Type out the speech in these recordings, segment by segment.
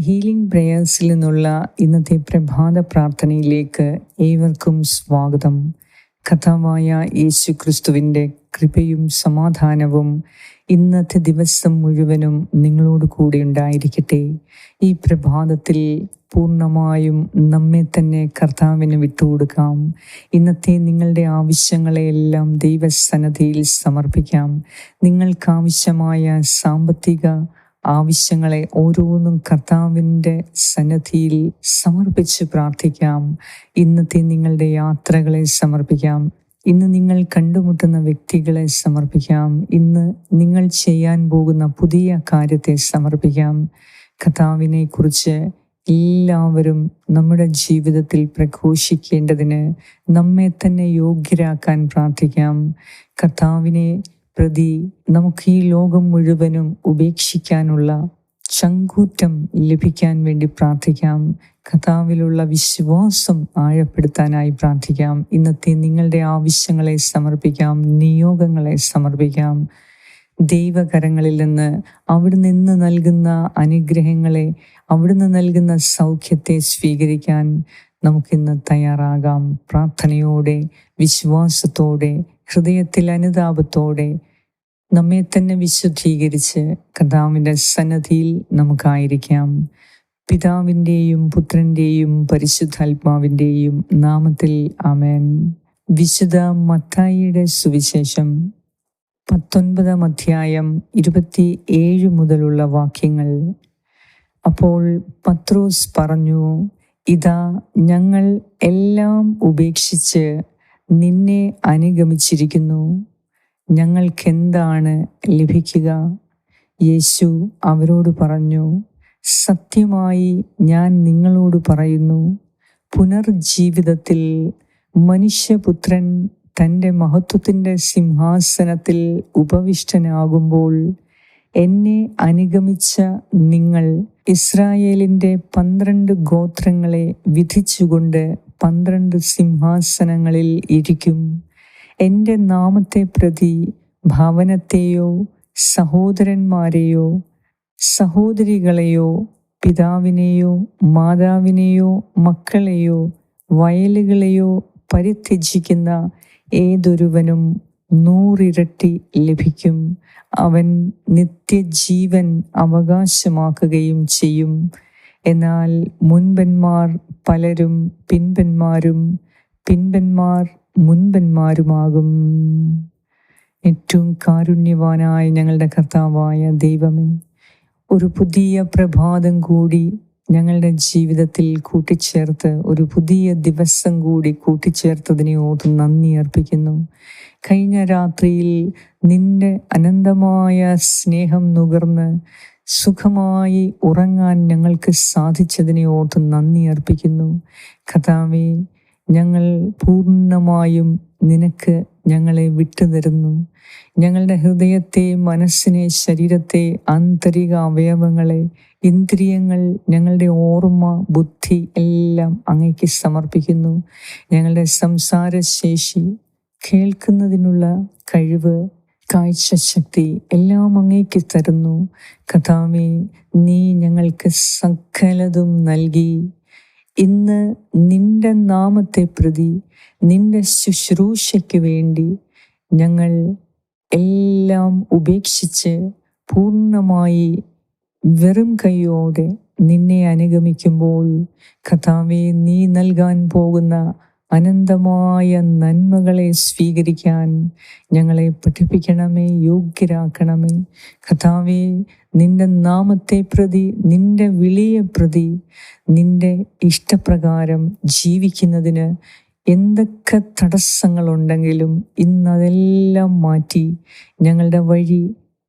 Healing പ്രേയേഴ്സിൽ നിന്നുള്ള ഇന്നത്തെ പ്രഭാത പ്രാർത്ഥനയിലേക്ക് ഏവർക്കും സ്വാഗതം. കഥാവായ യേശു ക്രിസ്തുവിന്റെ കൃപയും സമാധാനവും ഇന്നത്തെ ദിവസം മുഴുവനും നിങ്ങളോട് കൂടെ ഉണ്ടായിരിക്കട്ടെ. ഈ പ്രഭാതത്തിൽ പൂർണമായും നമ്മെ തന്നെ കർത്താവിന് വിട്ടുകൊടുക്കാം. ഇന്നത്തെ നിങ്ങളുടെ ആവശ്യങ്ങളെയെല്ലാം ദൈവസന്നദ്ധിയിൽ സമർപ്പിക്കാം. നിങ്ങൾക്കാവശ്യമായ സാമ്പത്തിക ആവശ്യങ്ങളെ ഓരോന്നും കർത്താവിന്റെ സന്നദ്ധിയിൽ സമർപ്പിച്ച് പ്രാർത്ഥിക്കാം. ഇന്നത്തെ നിങ്ങളുടെ യാത്രകളെ സമർപ്പിക്കാം. ഇന്ന് നിങ്ങൾ കണ്ടുമുട്ടുന്ന വ്യക്തികളെ സമർപ്പിക്കാം. ഇന്ന് നിങ്ങൾ ചെയ്യാൻ പോകുന്ന പുതിയ കാര്യത്തെ സമർപ്പിക്കാം. കർത്താവിനെ കുറിച്ച് എല്ലാവരും നമ്മുടെ ജീവിതത്തിൽ പ്രഘോഷിക്കേണ്ടതിന് നമ്മെ തന്നെ യോഗ്യരാക്കാൻ പ്രാർത്ഥിക്കാം. കർത്താവിനെ പ്രതി നമുക്ക് ഈ ലോകം മുഴുവനും ഉപേക്ഷിക്കാനുള്ള ചങ്കൂറ്റം ലഭിക്കാൻ വേണ്ടി പ്രാർത്ഥിക്കാം. കഥാവിലുള്ള വിശ്വാസം ആഴപ്പെടുത്താനായി പ്രാർത്ഥിക്കാം. ഇന്നത്തെ നിങ്ങളുടെ ആവശ്യങ്ങളെ സമർപ്പിക്കാം. നിയോഗങ്ങളെ സമർപ്പിക്കാം. ദൈവകരങ്ങളിൽ നിന്ന് അവിടെ നിന്ന് നൽകുന്ന അനുഗ്രഹങ്ങളെ അവിടുന്ന് നൽകുന്ന സൗഖ്യത്തെ സ്വീകരിക്കാൻ നമുക്കിന്ന് തയ്യാറാകാം. പ്രാർത്ഥനയോടെ വിശ്വാസത്തോടെ ഹൃദയത്തിൽ അനുതാപത്തോടെ നമ്മെ തന്നെ വിശുദ്ധീകരിച്ച് കർത്താവിന്റെ സന്നദ്ധിയിൽ നമുക്കായിരിക്കാം. പിതാവിന്റെയും പുത്രന്റെയും പരിശുദ്ധാത്മാവിന്റെയും നാമത്തിൽ ആമേൻ. വിശുദ്ധ മത്തായിയുടെ സുവിശേഷം പത്തൊൻപതാം അധ്യായം ഇരുപത്തി ഏഴ് മുതലുള്ള വാക്യങ്ങൾ. അപ്പോൾ പത്രോസ് പറഞ്ഞു ഇതാ ഞങ്ങൾ എല്ലാം ഉപേക്ഷിച്ച് നിന്നെ അനുഗമിച്ചിരിക്കുന്നു. ഞങ്ങൾക്കെന്താണ് ലഭിക്കുക? യേശു അവരോട് പറഞ്ഞു സത്യമായി ഞാൻ നിങ്ങളോട് പറയുന്നു പുനർജീവിതത്തിൽ മനുഷ്യപുത്രൻ തന്റെ മഹത്വത്തിന്റെ സിംഹാസനത്തിൽ ഉപവിഷ്ടനാകുമ്പോൾ എന്നെ അനുഗമിച്ച നിങ്ങൾ ഇസ്രായേലിന്റെ പന്ത്രണ്ട് ഗോത്രങ്ങളെ വിധിച്ചുകൊണ്ട് പന്ത്രണ്ട് സിംഹാസനങ്ങളിൽ ഇരിക്കും. എന്റെ നാമത്തെ പ്രതി ഭവനത്തെയോ സഹോദരന്മാരെയോ സഹോദരികളെയോ പിതാവിനെയോ മാതാവിനെയോ മക്കളെയോ വയലുകളെയോ പരിത്യജിക്കുന്ന ഏതൊരുവനും നൂറിരട്ടി ലഭിക്കും. അവൻ നിത്യജീവൻ അവകാശമാക്കുകയും ചെയ്യും. എന്നാൽ മുൻപന്മാർ പലരും പിൻപന്മാരും പിൻപന്മാർ മുൻപന്മാരുമാകും. ഏറ്റവും കാരുണ്യവാനായ ഞങ്ങളുടെ കർത്താവായ ദൈവമേ ഒരു പുതിയ പ്രഭാതം കൂടി ഞങ്ങളുടെ ജീവിതത്തിൽ കൂട്ടിച്ചേർത്ത് ഒരു പുതിയ ദിവസം കൂടി കൂട്ടിച്ചേർത്തതിനെ ഓർത്ത് നന്ദി അർപ്പിക്കുന്നു. കഴിഞ്ഞ രാത്രിയിൽ നിന്റെ അനന്തമായ സ്നേഹം നുകർന്ന് സുഖമായി ഉറങ്ങാൻ ഞങ്ങൾക്ക് സാധിച്ചതിനെ ഓർത്ത് നന്ദി അർപ്പിക്കുന്നു. കഥാവി ഞങ്ങൾ പൂർണമായും നിനക്ക് ഞങ്ങളെ വിട്ടുതരുന്നു. ഞങ്ങളുടെ ഹൃദയത്തെ മനസ്സിനെ ശരീരത്തെ ആന്തരിക അവയവങ്ങളെ ഇന്ദ്രിയങ്ങൾ ഞങ്ങളുടെ ഓർമ്മ ബുദ്ധി എല്ലാം അങ്ങേക്ക് സമർപ്പിക്കുന്നു. ഞങ്ങളുടെ സംസാരശേഷി കേൾക്കുന്നതിനുള്ള കഴിവ് കാഴ്ചശക്തി എല്ലാം അങ്ങേക്ക് തരുന്നു. കഥാമേ നീ ഞങ്ങൾക്ക് സകലതും നൽകി. ഇന്ന് നിന്റെ നാമത്തെ പ്രതി നിന്റെ ശുശ്രൂഷയ്ക്ക് വേണ്ടി ഞങ്ങൾ എല്ലാം ഉപേക്ഷിച്ച് പൂർണമായി വെറും കൈയോടെ നിന്നെ അനുഗമിക്കുമ്പോൾ കഥാവെ നീ നൽകാൻ പോകുന്ന അനന്തമായ നന്മകളെ സ്വീകരിക്കാൻ ഞങ്ങളെ പഠിപ്പിക്കണമേ യോഗ്യരാക്കണമേ. കഥാവേ നിന്റെ നാമത്തെ പ്രതി നിന്റെ വിളിയെ പ്രതി നിന്റെ ഇഷ്ടപ്രകാരം ജീവിക്കുന്നതിന് എന്തൊക്കെ തടസ്സങ്ങളുണ്ടെങ്കിലും ഇന്നതെല്ലാം മാറ്റി ഞങ്ങളുടെ വഴി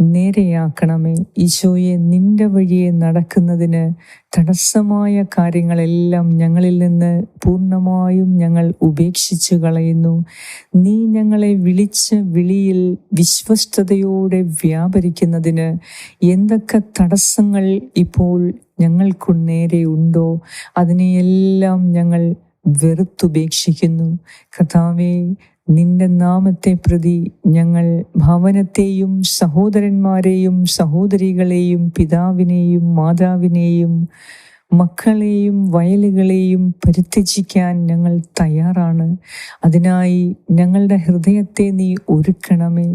നേരെയാക്കണമേ. ഈശോയെ നിന്റെ വഴിയെ നടക്കുന്നതിന് തടസ്സമായ കാര്യങ്ങളെല്ലാം ഞങ്ങളിൽ നിന്ന് പൂർണമായും ഞങ്ങൾ ഉപേക്ഷിച്ചു കളയുന്നു. നീ ഞങ്ങളെ വിളിച്ച വിളിയിൽ വിശ്വസ്തയോടെ വ്യാപരിക്കുന്നതിന് എന്തൊക്കെ തടസ്സങ്ങൾ ഇപ്പോൾ ഞങ്ങൾക്കു നേരെ ഉണ്ടോ? അതിനെയെല്ലാം ഞങ്ങൾ വെറുത്തുപേക്ഷിക്കുന്നു. കഥാവേ നിന്റെ നാമത്തെ പ്രതി ഞങ്ങൾ ഭവനത്തെയും സഹോദരന്മാരെയും സഹോദരികളെയും പിതാവിനെയും മാതാവിനെയും മക്കളെയും വയലുകളെയും പരിത്യജിക്കാൻ ഞങ്ങൾ തയ്യാറാണ്. അതിനായി ഞങ്ങളുടെ ഹൃദയത്തെ നീ ഒരുക്കണമേ.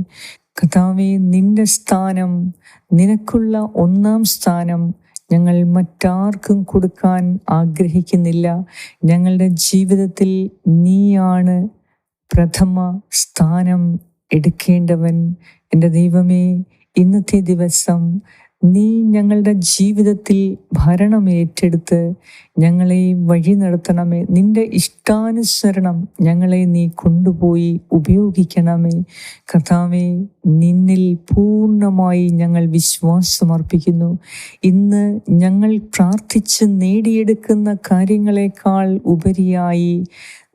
കഥാവെ നിന്റെ സ്ഥാനം നിനക്കുള്ള ഒന്നാം സ്ഥാനം ഞങ്ങൾ മറ്റാർക്കും കൊടുക്കാൻ ആഗ്രഹിക്കുന്നില്ല. ഞങ്ങളുടെ ജീവിതത്തിൽ നീയാണ് പ്രഥമ സ്ഥാനം എടുക്കേണ്ടവൻ എന്റെ ദൈവമേ ഇന്നത്തെ ദിവസം നീ ഞങ്ങളുടെ ജീവിതത്തിൽ ഭരണം ഏറ്റെടുത്ത് ഞങ്ങളെ വഴി നടത്തണമേ. നിന്റെ ഇഷ്ടാനുസരണം ഞങ്ങളെ നീ കൊണ്ടുപോയി ഉപയോഗിക്കണമേ. കഥാവെ നിന്നിൽ പൂർണമായി ഞങ്ങൾ വിശ്വാസമർപ്പിക്കുന്നു. ഇന്ന് ഞങ്ങൾ പ്രാർത്ഥിച്ച് നേടിയെടുക്കുന്ന കാര്യങ്ങളെക്കാൾ ഉപരിയായി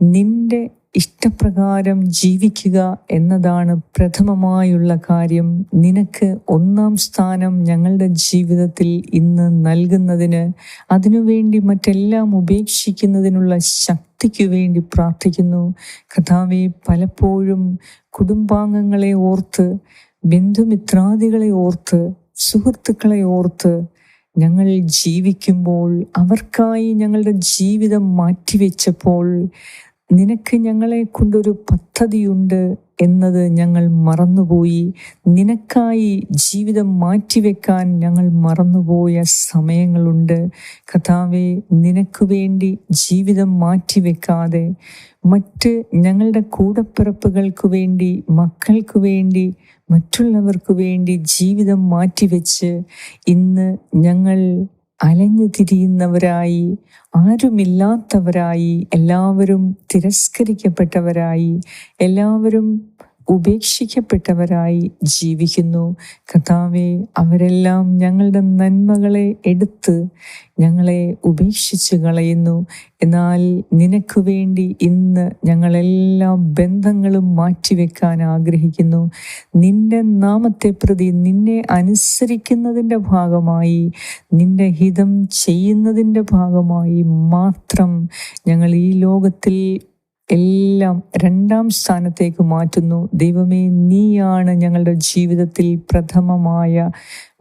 നിന്റെ ഇഷ്ടപ്രകാരം ജീവിക്കുക എന്നതാണ് പ്രഥമമായുള്ള കാര്യം. നിനക്ക് ഒന്നാം സ്ഥാനം ഞങ്ങളുടെ ജീവിതത്തിൽ ഇന്ന് നൽകുന്നതിന് അതിനുവേണ്ടി മറ്റെല്ലാം ഉപേക്ഷിക്കുന്നതിനുള്ള ശക്തിക്കു വേണ്ടി പ്രാർത്ഥിക്കുന്നു. കഥാവെ പലപ്പോഴും കുടുംബാംഗങ്ങളെ ഓർത്ത് ബന്ധുമിത്രാദികളെ ഓർത്ത് സുഹൃത്തുക്കളെ ഓർത്ത് ഞങ്ങൾ ജീവിക്കുമ്പോൾ അവർക്കായി ഞങ്ങളുടെ ജീവിതം മാറ്റിവെച്ചപ്പോൾ നിനക്ക് ഞങ്ങളെ കൊണ്ടൊരു പദ്ധതിയുണ്ട് എന്നത് ഞങ്ങൾ മറന്നുപോയി. നിനക്കായി ജീവിതം മാറ്റിവെക്കാൻ ഞങ്ങൾ മറന്നുപോയ സമയങ്ങളുണ്ട്. കഥാവെ നിനക്ക് വേണ്ടി ജീവിതം മാറ്റിവെക്കാതെ മറ്റ് ഞങ്ങളുടെ കൂടപ്പിറപ്പുകൾക്ക് വേണ്ടി മക്കൾക്ക് വേണ്ടി മറ്റുള്ളവർക്ക് വേണ്ടി ജീവിതം മാറ്റിവെച്ച് ഇന്ന് ഞങ്ങൾ അലഞ്ഞു തിരിയുന്നവരായി ആരുമില്ലാത്തവരായി എല്ലാവരും തിരസ്കരിക്കപ്പെട്ടവരായി എല്ലാവരും ഉപേക്ഷിക്കപ്പെട്ടവരായി ജീവിക്കുന്നു. കഥാവെ അവരെല്ലാം ഞങ്ങളുടെ നന്മകളെ എടുത്ത് ഞങ്ങളെ ഉപേക്ഷിച്ച് കളയുന്നു. എന്നാൽ നിനക്ക് വേണ്ടി ഇന്ന് ഞങ്ങളെല്ലാ ബന്ധങ്ങളും മാറ്റിവെക്കാൻ ആഗ്രഹിക്കുന്നു. നിന്റെ നാമത്തെ പ്രതി നിന്നെ അനുസരിക്കുന്നതിന്റെ ഭാഗമായി നിന്റെ ഹിതം ചെയ്യുന്നതിന്റെ ഭാഗമായി മാത്രം ഞങ്ങൾ ഈ ലോകത്തിൽ എല്ലാം രണ്ടാം സ്ഥാനത്തേക്ക് മാറ്റുന്നു. ദൈവമേ നീയാണ് ഞങ്ങളുടെ ജീവിതത്തിൽ പ്രഥമമായ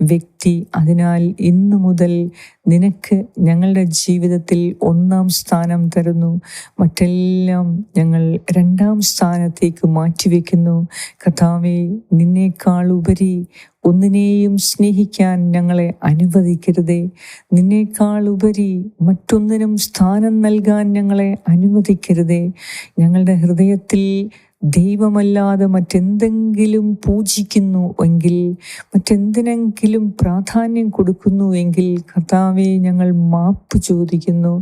വ്യക്തി. അതിനാൽ ഇന്നു മുതൽ നിനക്ക് ഞങ്ങളുടെ ജീവിതത്തിൽ ഒന്നാം സ്ഥാനം തരുന്നു. മറ്റെല്ലാം ഞങ്ങൾ രണ്ടാം സ്ഥാനത്തേക്ക് മാറ്റിവെക്കുന്നു. കഥാവെ നിന്നേക്കാൾ ഉപരി ഒന്നിനെയും സ്നേഹിക്കാൻ ഞങ്ങളെ അനുവദിക്കരുതേ. നിന്നേക്കാൾ ഉപരി മറ്റൊന്നിനും സ്ഥാനം നൽകാൻ ഞങ്ങളെ അനുവദിക്കരുതേ. ഞങ്ങളുടെ ഹൃദയത്തിൽ ദൈവമല്ലാതെ മറ്റെന്തെങ്കിലും പൂജിക്കുന്നു എങ്കിൽ മറ്റെന്തിനെങ്കിലും പ്രാധാന്യം കൊടുക്കുന്നു എങ്കിൽ കർത്താവെ ഞങ്ങൾ മാപ്പ് ചോദിക്കുന്നു.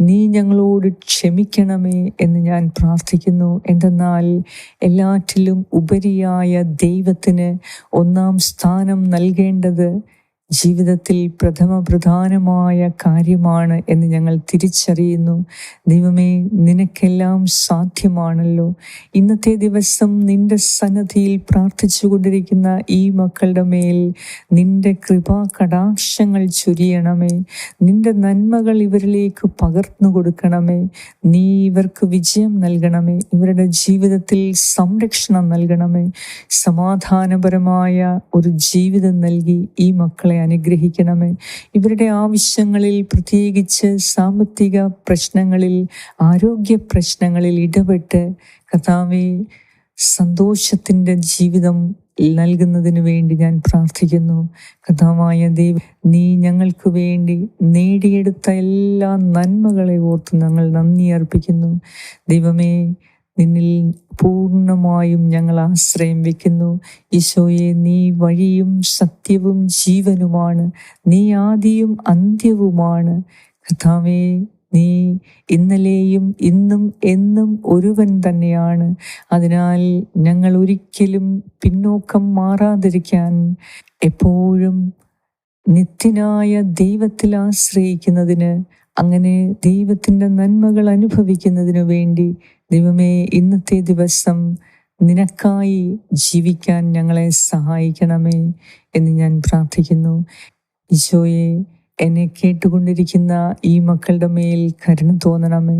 നീ ഞങ്ങളോട് ക്ഷമിക്കണമേ എന്ന് ഞാൻ പ്രാർത്ഥിക്കുന്നു. എന്തെന്നാൽ എല്ലാറ്റിലും ഉപരിയായ ദൈവത്തിന് ഒന്നാം സ്ഥാനം നൽകേണ്ടത് ജീവിതത്തിൽ പ്രഥമ പ്രധാനമായ കാര്യമാണ് എന്ന് ഞങ്ങൾ തിരിച്ചറിയുന്നു. ദൈവമേ നിനക്കെല്ലാം സാധ്യമാണല്ലോ. ഇന്നത്തെ ദിവസം നിന്റെ സന്നദ്ധിയിൽ പ്രാർത്ഥിച്ചു കൊണ്ടിരിക്കുന്ന ഈ മക്കളുടെ മേൽ നിന്റെ കൃപാ കടാക്ഷങ്ങൾ ചൊരിയണമേ. നിന്റെ നന്മകൾ ഇവരിലേക്ക് പകർന്നു കൊടുക്കണമേ. നീ ഇവർക്ക് വിജയം നൽകണമേ. ഇവരുടെ ജീവിതത്തിൽ സംരക്ഷണം നൽകണമേ. സമാധാനപരമായ ഒരു ജീവിതം നൽകി ഈ മക്കളെ അനുഗ്രഹിക്കണമേ. ഇവരുടെ ആവശ്യങ്ങളിൽ പ്രത്യേകിച്ച് സാമ്പത്തിക പ്രശ്നങ്ങളിൽ ആരോഗ്യ പ്രശ്നങ്ങളിൽ ഇടപെട്ട് കഥാവെ സന്തോഷത്തിന്റെ ജീവിതം നൽകുന്നതിന് വേണ്ടി ഞാൻ പ്രാർത്ഥിക്കുന്നു. കഥാമായ ദൈവം നീ ഞങ്ങൾക്ക് വേണ്ടി നേടിയെടുത്ത എല്ലാ നന്മകളെ ഓർത്ത് ഞങ്ങൾ നന്ദി അർപ്പിക്കുന്നു. ദൈവമേ നിന്നിൽ പൂർണമായും ഞങ്ങൾ ആശ്രയം വെക്കുന്നു. ഈശോയെ നീ വഴിയും സത്യവും ജീവനുമാണ്. നീ ആദിയും അന്ത്യവുമാണ്. കഥാവേ നീ ഇന്നലെയും ഇന്നും എന്നും ഒരുവൻ തന്നെയാണ്. അതിനാൽ ഞങ്ങൾ ഒരിക്കലും പിന്നോക്കം മാറാതിരിക്കാൻ എപ്പോഴും നിത്യനായ ദൈവത്തിൽ ആശ്രയിക്കുന്നതിന് അങ്ങനെ ദൈവത്തിന്റെ നന്മകൾ അനുഭവിക്കുന്നതിനു വേണ്ടി ദൈവമേ ഇന്നത്തെ ദിവസം നിനക്കായി ജീവിക്കാൻ ഞങ്ങളെ സഹായിക്കണമേ എന്ന് ഞാൻ പ്രാർത്ഥിക്കുന്നു. ഈശോയെ എന്നെ കേട്ടുകൊണ്ടിരിക്കുന്ന ഈ മക്കളുടെ മേൽ കരുണ തോന്നണമേ.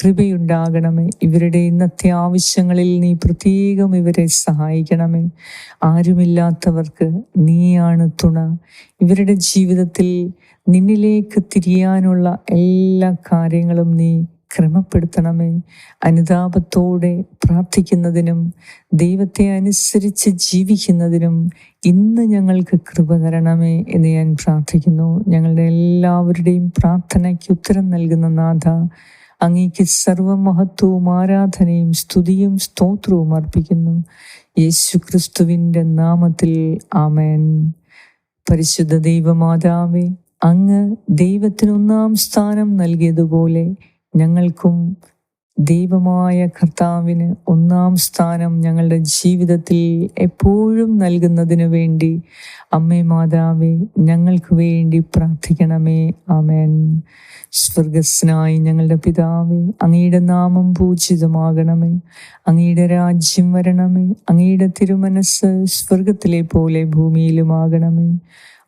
കൃപയുണ്ടാകണമേ. ഇവരുടെ ഇന്നത്തെ ആവശ്യങ്ങളിൽ നീ പ്രത്യേകം ഇവരെ സഹായിക്കണമേ. ആരുമില്ലാത്തവർക്ക് നീയാണ് തുണ. ഇവരുടെ ജീവിതത്തിൽ നിന്നിലേക്ക് തിരിയാനുള്ള എല്ലാ കാര്യങ്ങളും നീ ക്രമപ്പെടുത്തണമേ. അനുതാപത്തോടെ പ്രാർത്ഥിക്കുന്നതിനും ദൈവത്തെ അനുസരിച്ച് ജീവിക്കുന്നതിനും ഇന്ന് ഞങ്ങൾക്ക് കൃപ തരണമേ എന്ന് ഞാൻ പ്രാർത്ഥിക്കുന്നു. ഞങ്ങളുടെ എല്ലാവരുടെയും പ്രാർത്ഥനയ്ക്ക് ഉത്തരം നൽകുന്ന നാഥ അങ്ങേക്ക് സർവമഹത്വവും ആരാധനയും സ്തുതിയും സ്തോത്രവും അർപ്പിക്കുന്നു. യേശു ക്രിസ്തുവിന്റെ നാമത്തിൽ ആമേൻ. പരിശുദ്ധ ദൈവമാതാവേ അങ്ങ് ദൈവത്തിനൊന്നാം സ്ഥാനം നൽകിയതുപോലെ ഞങ്ങൾക്കും ദൈവമായ കർത്താവിന് ഒന്നാം സ്ഥാനം ഞങ്ങളുടെ ജീവിതത്തിൽ എപ്പോഴും നൽകുന്നതിനു വേണ്ടി അമ്മേ മാതാവേ ഞങ്ങൾക്ക് വേണ്ടി പ്രാർത്ഥിക്കണമേ. ആമേൻ. സ്വർഗസ്നായി ഞങ്ങളുടെ പിതാവേ അങ്ങയുടെ നാമം പൂജിതമാകണമേ. അങ്ങയുടെ രാജ്യം വരണമേ. അങ്ങയുടെ തിരുമനസ് സ്വർഗത്തിലെ പോലെ ഭൂമിയിലുമാകണമേ.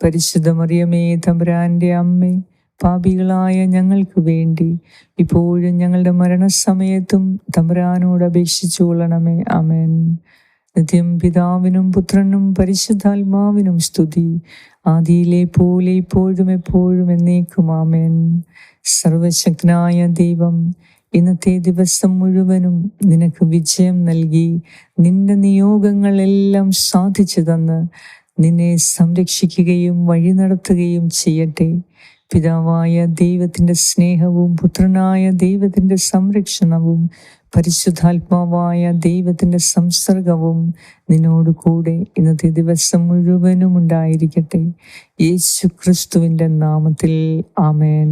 പരിശുദ്ധ മറിയമേ തമ്പുരാന്റെ അമ്മേ പാപികളായ ഞങ്ങൾക്ക് വേണ്ടി ഇപ്പോഴും ഞങ്ങളുടെ മരണസമയത്തും തമ്പുരാനോട് അപേക്ഷിച്ചുകൊള്ളണമേ കൊള്ളണമേ. അമേൻ നിത്യം പിതാവിനും പുത്രനും പരിശുദ്ധാത്മാവിനും സ്തുതി. ആദിയിലെ പോലെ ഇപ്പോഴും എപ്പോഴും എന്നേക്കും. ആമേൻ. സർവശക്തനായ ദൈവം ഇന്നത്തെ ദിവസം മുഴുവനും നിനക്ക് വിജയം നൽകി നിന്റെ നിയോഗങ്ങളെല്ലാം സാധിച്ചു തന്ന് നിന്നെ സംരക്ഷിക്കുകയും വഴി നടത്തുകയും ചെയ്യട്ടെ. പിതാവായ ദൈവത്തിന്റെ സ്നേഹവും പുത്രനായ ദൈവത്തിന്റെ സംരക്ഷണവും പരിശുദ്ധാത്മാവായ ദൈവത്തിന്റെ സംസർഗവും നിന്നോട് കൂടെ ഇന്നത്തെ ദിവസം മുഴുവനും ഉണ്ടായിരിക്കട്ടെ. യേശു ക്രിസ്തുവിന്റെ നാമത്തിൽ ആമേൻ.